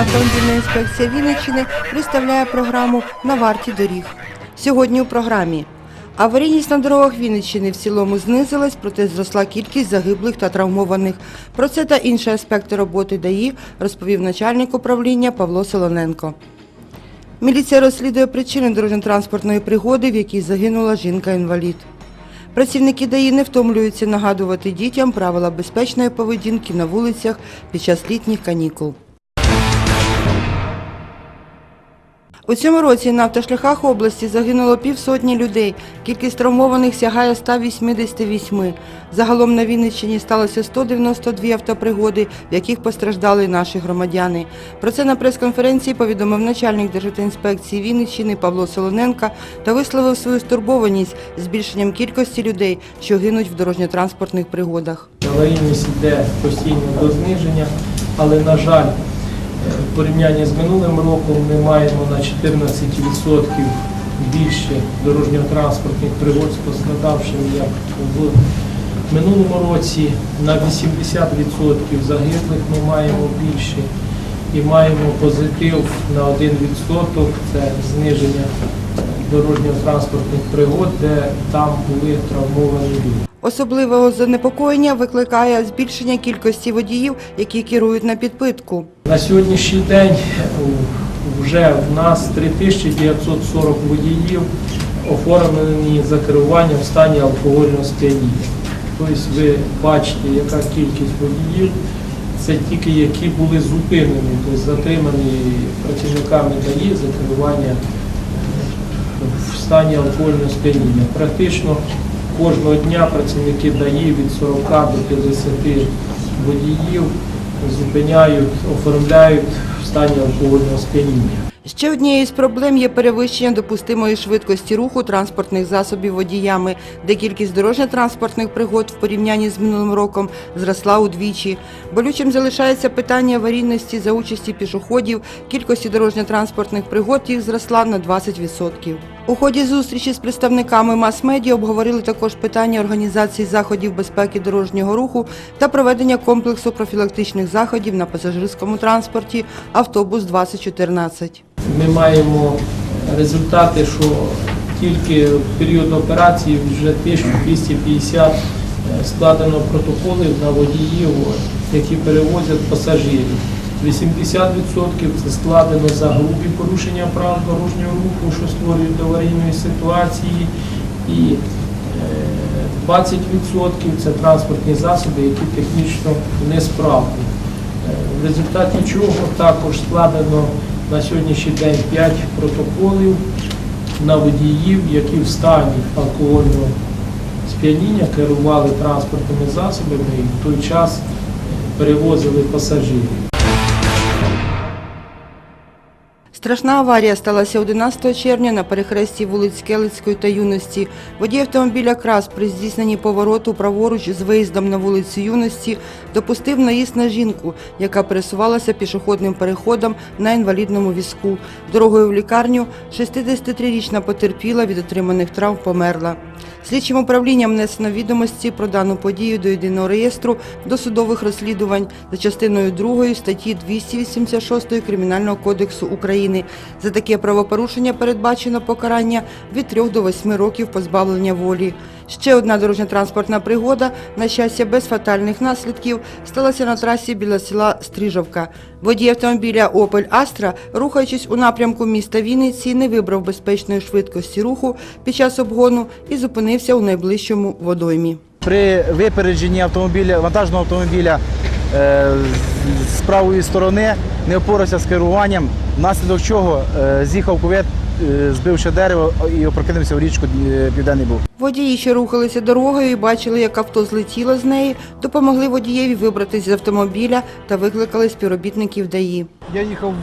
Автомобільна інспекція Вінниччини представляє програму на варті доріг. Сьогодні у програмі аварійність на дорогах Вінниччини в цілому знизилась, проте зросла кількість загиблих та травмованих. Про це та інші аспекти роботи ДАІ розповів начальник управління Павло Солоненко. Міліція розслідує причини дорожньо-транспортної пригоди, в якій загинула жінка-інвалід. Працівники ДАІ не втомлюються нагадувати дітям правила безпечної поведінки на вулицях під час літніх канікул. У цьому році на автошляхах області загинуло півсотні людей. Кількість травмованих сягає 188. Загалом на Вінниччині сталося 192 автопригоди, в яких постраждали наші громадяни. Про це на прес-конференції повідомив начальник Державтоінспекції Вінниччини Павло Солоненка та висловив свою стурбованість збільшенням кількості людей, що гинуть в дорожньо-транспортних пригодах. Аварійність йде постійно до зниження, але, на жаль, в порівнянні з минулим роком ми маємо на 14% більше дорожньо-транспортних пригод з пострадавшими, як в минулому році. На 80% загиблих ми маємо більше і маємо позитив на 1% це зниження дорожньо-транспортних пригод, де там були травмовані люди. Особливого занепокоєння викликає збільшення кількості водіїв, які керують на підпитку. На сьогоднішній день вже в нас 3940 водіїв оформлені за керування в стані алкогольного сп'яніння. Тобто ви бачите, яка кількість водіїв, це тільки які були зупинені, тобто затримані працівниками ДАІ за керування в стані алкогольного сп'яніння. Практично кожного дня працівники ДАІ від 40 до 50 водіїв зупиняють, оформляють в стані алкогольного сп'яніння. Ще однією з проблем є перевищення допустимої швидкості руху транспортних засобів водіями, де кількість дорожньо-транспортних пригод в порівнянні з минулим роком зросла удвічі. Болючим залишається питання аварійності за участі пішоходів, кількості дорожньо-транспортних пригод їх зросла на 20%. У ході зустрічі з представниками мас-медіа обговорили також питання організації заходів безпеки дорожнього руху та проведення комплексу профілактичних заходів на пасажирському транспорті автобус 2014. Ми маємо результати, що тільки в період операції вже 1250 складено протоколів на водіїв, які перевозять пасажирів. 80% це складено за грубі порушення прав дорожнього руху, що створюють аварійної ситуації, і е, 20% це транспортні засоби, які технічно несправні. Е, В результаті чого також складено на сьогоднішній день 5 протоколів на водіїв, які в стані алкогольного сп'яніння керували транспортними засобами і в той час е, перевозили пасажирів. Страшна аварія сталася 11 червня на перехресті вулиць Келицької та Юності. Водій автомобіля «Крас» при здійсненні повороту праворуч з виїздом на вулицю Юності допустив наїзд на жінку, яка пересувалася пішохідним переходом на інвалідному візку. Дорогою в лікарню 63-річна потерпіла від отриманих травм померла. Слідчим управлінням внесено відомості про дану подію до єдиного реєстру досудових розслідувань за частиною 2 статті 286 Кримінального кодексу України. За таке правопорушення передбачено покарання від 3 до 8 років позбавлення волі. Ще одна дорожньо-транспортна пригода, на щастя, без фатальних наслідків, сталася на трасі біля села Стрижовка. Водій автомобіля «Опель Астра», рухаючись у напрямку міста Вінниці, не вибрав безпечної швидкості руху під час обгону і зупинився у найближчому водоймі. При випередженні автомобіля, вантажного автомобіля е, з- правої сторони не опорався з керуванням, внаслідок чого е, з'їхав кувет, збивши дерево і опрокинувся в річку е, Південний Буг. Водії, що рухалися дорогою і бачили, як авто злетіло з неї, допомогли водієві вибратися з автомобіля та викликали співробітників ДАІ. Я їхав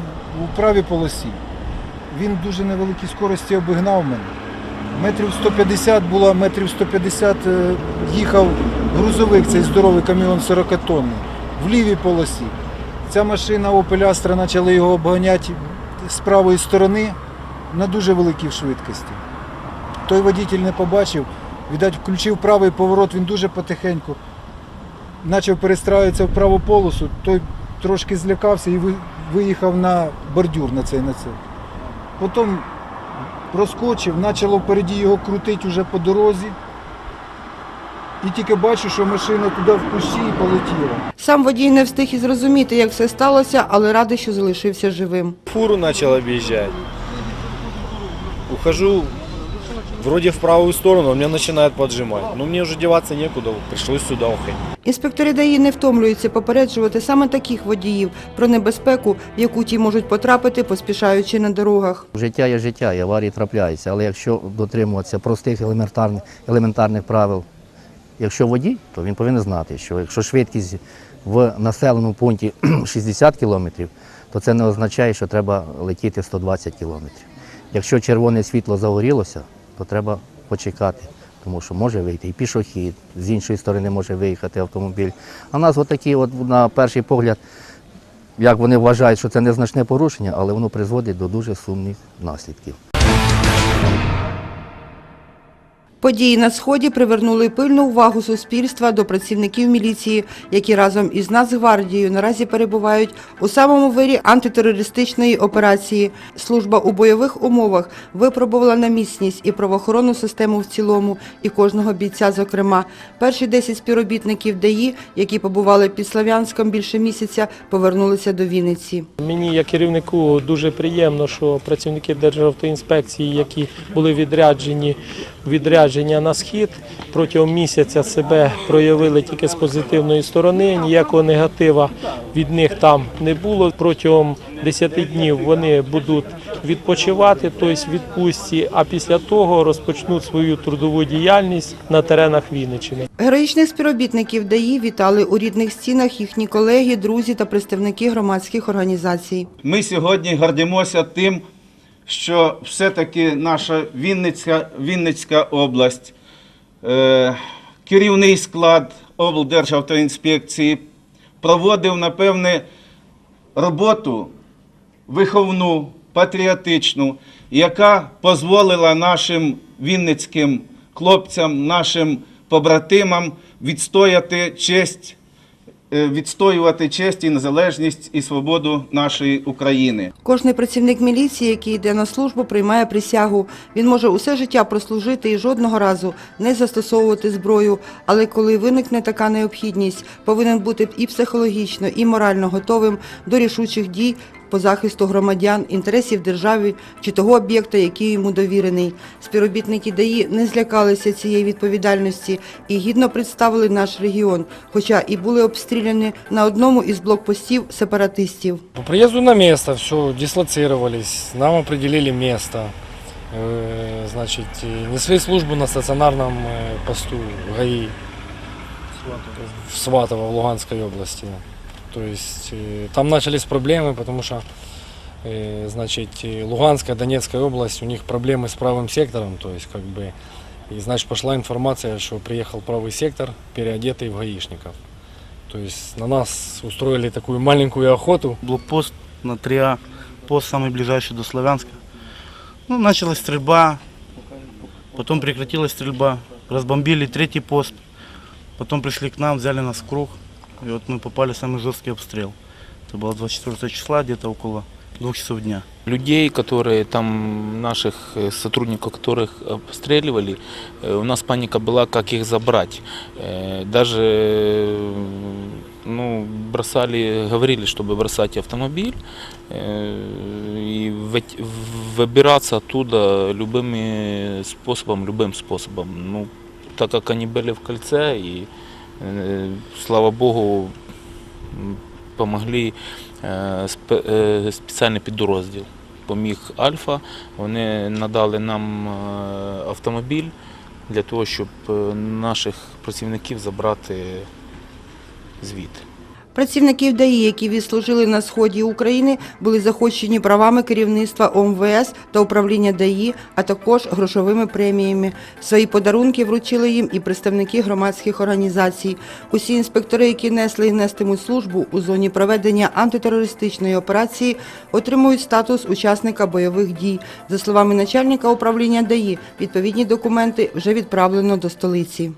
у правій полосі. Він дуже невеликій скорості обігнав мене. Метрів 150 було, метрів 150 е, їхав грузовик, цей здоровий каміон 40 тонн, в лівій полосі. Ця машина Opel Astra почала його обганяти з правої сторони на дуже великій швидкості. Той водитель не побачив, віддать, включив правий поворот, він дуже потихеньку почав перестраюватися в праву полосу, той трошки злякався і виїхав на бордюр на цей на цей. Потім проскочив, почало впереді його крутити вже по дорозі. І тільки бачу, що машина туди в кущі і полетіла. Сам водій не встиг і зрозуміти, як все сталося, але радий, що залишився живим. Фуру начал объезжать. Ухожу вроде в правую сторону, он меня начинает поджимать. Но мне уже деваться некуда, пришлось сюда уходить. Інспектори ДАІ не втомлюються попереджувати саме таких водіїв про небезпеку, в яку ті можуть потрапити, поспішаючи на дорогах. Життя є життя, і аварії трапляються, але якщо дотримуватися простих елементарних, елементарних правил, якщо водій, то він повинен знати, що якщо швидкість в населеному пункті 60 км, то це не означає, що треба летіти 120 км. Якщо червоне світло загорілося, то треба почекати, тому що може вийти і пішохід, з іншої сторони може виїхати автомобіль. А нас отакі, от на перший погляд, як вони вважають, що це незначне порушення, але воно призводить до дуже сумних наслідків. Події на сході привернули пильну увагу суспільства до працівників міліції, які разом із Нацгвардією наразі перебувають у самому вирі антитерористичної операції. Служба у бойових умовах випробувала на міцність і правоохоронну систему в цілому, і кожного бійця. Зокрема, перші 10 співробітників ДАІ, які побували під Слов'янськом більше місяця, повернулися до Вінниці. Мені, як керівнику, дуже приємно, що працівники Державтоінспекції, які були відряджені відрядження на схід, протягом місяця себе проявили тільки з позитивної сторони. Ніякого негатива від них там не було. Протягом 10 днів вони будуть відпочивати, тобто відпустці, а після того розпочнуть свою трудову діяльність на теренах Вінниччини. Героїчних співробітників ДАІ вітали у рідних стінах їхні колеги, друзі та представники громадських організацій. Ми сьогодні гордимося тим, що все-таки наша Вінницька, Вінницька область, е, керівний склад облдержавтоінспекції проводив, напевне, роботу виховну, патріотичну, яка дозволила нашим вінницьким хлопцям, нашим побратимам відстояти честь відстоювати честь і незалежність і свободу нашої України. Кожний працівник міліції, який йде на службу, приймає присягу. Він може усе життя прослужити і жодного разу не застосовувати зброю. Але коли виникне така необхідність, повинен бути і психологічно, і морально готовим до рішучих дій по захисту громадян, інтересів держави чи того об'єкта, який йому довірений. Співробітники ДАІ не злякалися цієї відповідальності і гідно представили наш регіон, хоча і були обстріляні на одному із блокпостів сепаратистів. По приезду на место все, дислоцировались, нам определили место. Э, Значит, и несли службу на стационарном э, посту ГАИ в Сватово, в Луганской области. То есть э, там начались проблемы, потому что э, значит, и Луганская, Донецкая область, у них проблемы с правым сектором, то есть как бы, и значит пошла информация, что приехал правый сектор, переодетый в гаишников. То есть на нас устроили такую маленькую охоту, блокпост на 3А, пост самый ближайший до Славянска. Ну, началась стрельба, потом прекратилась стрельба, разбомбили третий пост, потом пришли к нам, взяли нас в круг, и вот мы попали в самый жесткий обстрел. Это было 24 числа, где-то около двух часов дня. людей, которые там, наших э, сотрудников, которых обстреливали, э, у нас паника была, как их забрать. Э, Даже э, ну, бросали, говорили, чтобы бросать автомобиль э, и выть- выбираться оттуда любыми способом, любым способом. Ну, так как они были в кольце, и э, слава богу, м, помогли е, е, спеціальний підрозділ. Поміг Альфа. Вони надали нам е, автомобіль для того, щоб е, наших працівників забрати звідти. Працівників ДАІ, які відслужили на сході України, були захочені правами керівництва ОМВС та управління ДАІ, а також грошовими преміями. Свої подарунки вручили їм і представники громадських організацій. Усі інспектори, які несли і нестимуть службу у зоні проведення антитерористичної операції, отримують статус учасника бойових дій. За словами начальника управління ДАІ, відповідні документи вже відправлено до столиці.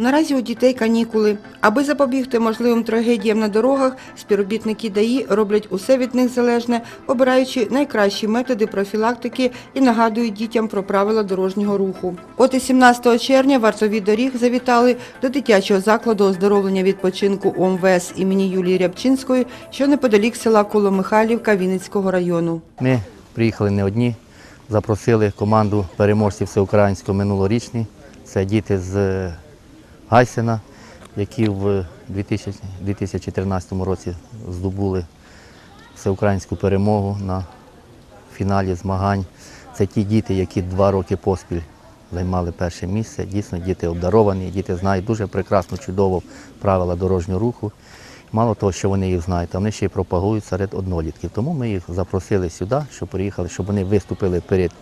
Наразі у дітей канікули. Аби запобігти можливим трагедіям на дорогах, співробітники ДАІ роблять усе від них залежне, обираючи найкращі методи профілактики і нагадують дітям про правила дорожнього руху. От і 17 червня вартові доріг завітали до дитячого закладу оздоровлення відпочинку ОМВС імені Юлії Рябчинської, що неподалік села Коломихайлівка Вінницького району. Ми приїхали не одні, запросили команду переможців всеукраїнського минулорічні. Це діти з Гайсена, які в 2000 2014 році здобули всеукраїнську перемогу на фіналі змагань. Це ті діти, які два роки поспіль займали перше місце. Дійсно, діти обдаровані, діти знають дуже прекрасно, чудово правила дорожнього руху. Мало того, що вони їх знають, а вони ще й пропагують серед однолітків. Тому ми їх запросили сюди, щоб приїхали, щоб вони виступили перед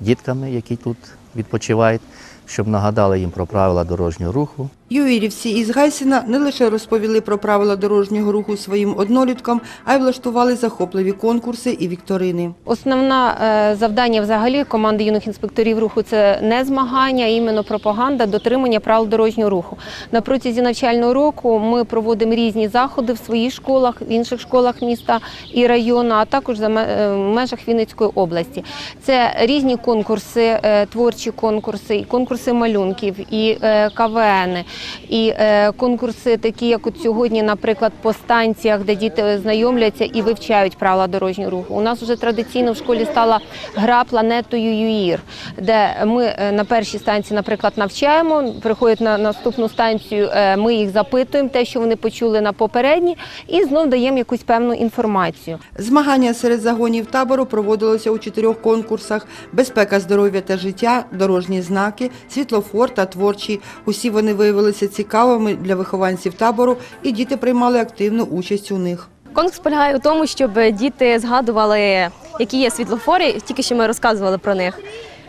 дітками, які тут відпочивають, щоб нагадали їм про правила дорожнього руху. Юїрівці із Гайсіна не лише розповіли про правила дорожнього руху своїм одноліткам, а й влаштували захопливі конкурси і вікторини. Основне завдання взагалі команди юних інспекторів руху це не змагання, а іменно пропаганда, дотримання правил дорожнього руху. На протязі навчального року ми проводимо різні заходи в своїх школах, в інших школах міста і району, а також за е, межах Вінницької області. Це різні конкурси, е, творчі конкурси, конкурси малюнків, і е, КВН, і е, конкурси, такі як от сьогодні, наприклад, по станціях, де діти знайомляться і вивчають правила дорожнього руху. У нас вже традиційно в школі стала гра планетою ЮІР, де ми е, на першій станції, наприклад, навчаємо, приходять на наступну станцію, е, ми їх запитуємо, те, що вони почули на попередній, і знов даємо якусь певну інформацію. Змагання серед загонів табору проводилося у чотирьох конкурсах: безпека, здоров'я та життя, дорожні знаки, світлофор та творчі. Усі вони виявилися цікавими для вихованців табору, і діти приймали активну участь у них. Конкурс полягає у тому, щоб діти згадували, які є світлофори, тільки що ми розказували про них.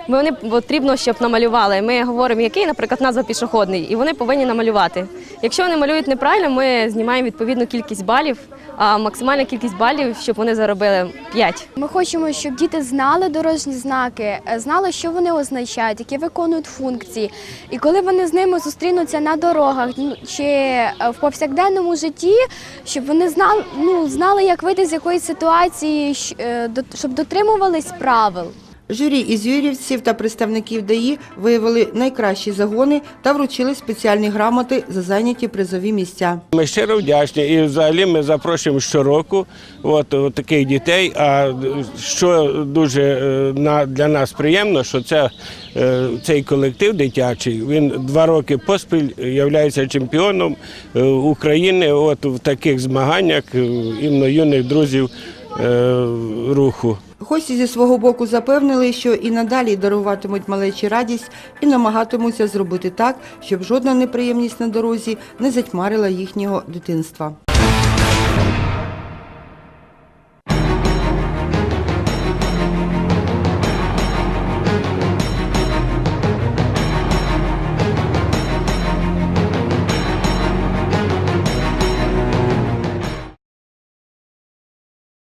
Вони потрібно, щоб намалювали. Ми говоримо, який, наприклад, назва пішохідний, і вони повинні намалювати. Якщо вони малюють неправильно, ми знімаємо відповідну кількість балів, а максимальна кількість балів, щоб вони заробили 5. Ми хочемо, щоб діти знали дорожні знаки, е, знали, що вони означають, які виконують функції. І коли вони з ними зустрінуться на дорогах ну, чи е, в повсякденному житті, щоб вони знали, ну, знали, як вийти з якоїсь ситуації, е, щоб дотримувались правил. Журі із юрівців та представників ДАІ виявили найкращі загони та вручили спеціальні грамоти за зайняті призові місця. Ми щиро вдячні і взагалі ми запрошуємо щороку от, от таких дітей. А що дуже е, для нас приємно, що це, цей колектив дитячий, він два роки поспіль є чемпіоном е, України от, в таких змаганнях е, іменно юних друзів руху. Гості зі свого боку запевнили, що і надалі даруватимуть малечі радість і намагатимуться зробити так, щоб жодна неприємність на дорозі не затьмарила їхнього дитинства.